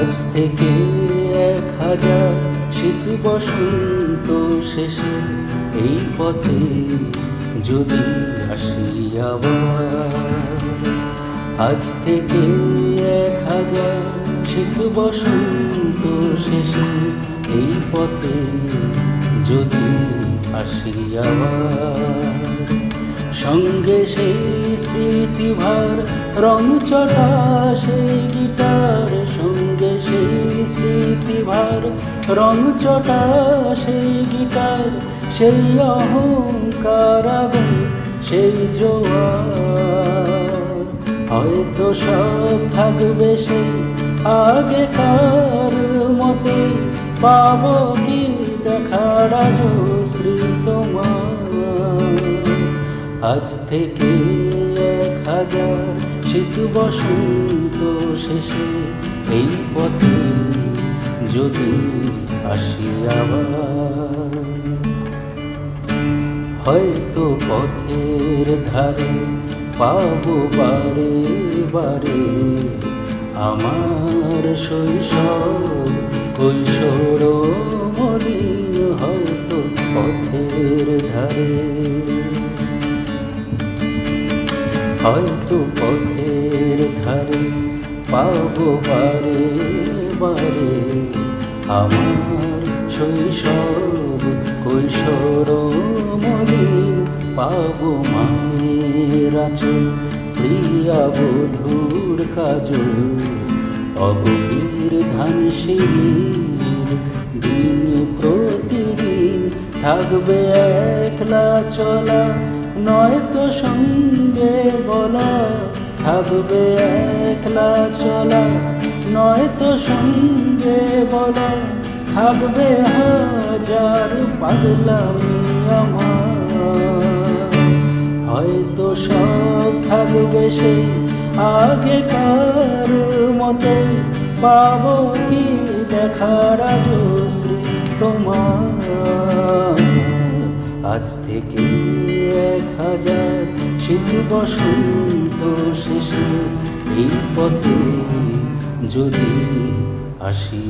আজ থেকে এক হাজার শীত বসন্ত শেষে এই পথে যদি আসি আবার। আজ থেকে এক হাজার শীত বসন্ত শেষে এই পথে যদি আসি আবার। সঙ্গে সেই স্মৃতিভার রং চটা সেই সেই স্মৃতিভার রং চটা সেই গিটার, সেই অহংকার আগুন সেই জোয়ার। হয়তো সব থাকবে সে আগেকার মতে, পাব কি দেখার শ্রী তোমার? আজ থেকে এক হাজার শীত বসন্ত শেষে এই পথে যদি আসি আবার, হয়তো পথের ধারে পাবো বারে বারে। আমার শৈশব, কৈশোর মলিন হয়তো পথের ধারে। হয়তো পথের ধারে পাবো বারে বারে। আমার শৈশব, কৈশোর মলিন পাবো মায়ের আচল, প্রিয়া বধুর কাজল। অগভীর ধান দিন প্রতিদিন থাকবে একলা চলা। নয়তো সঙ্গে থাকবে একলা চলা, নয়তো সঙ্গে বলা, থাকবে হাজার পাগলামি আমার। হয়তো সব থাকবে সেই আগেকার মতে, পাবো কি দেখার শ্রী তোমার? আজ থেকে এক হাজার শীত বসন্ত শেষে এই পথে যদি আসি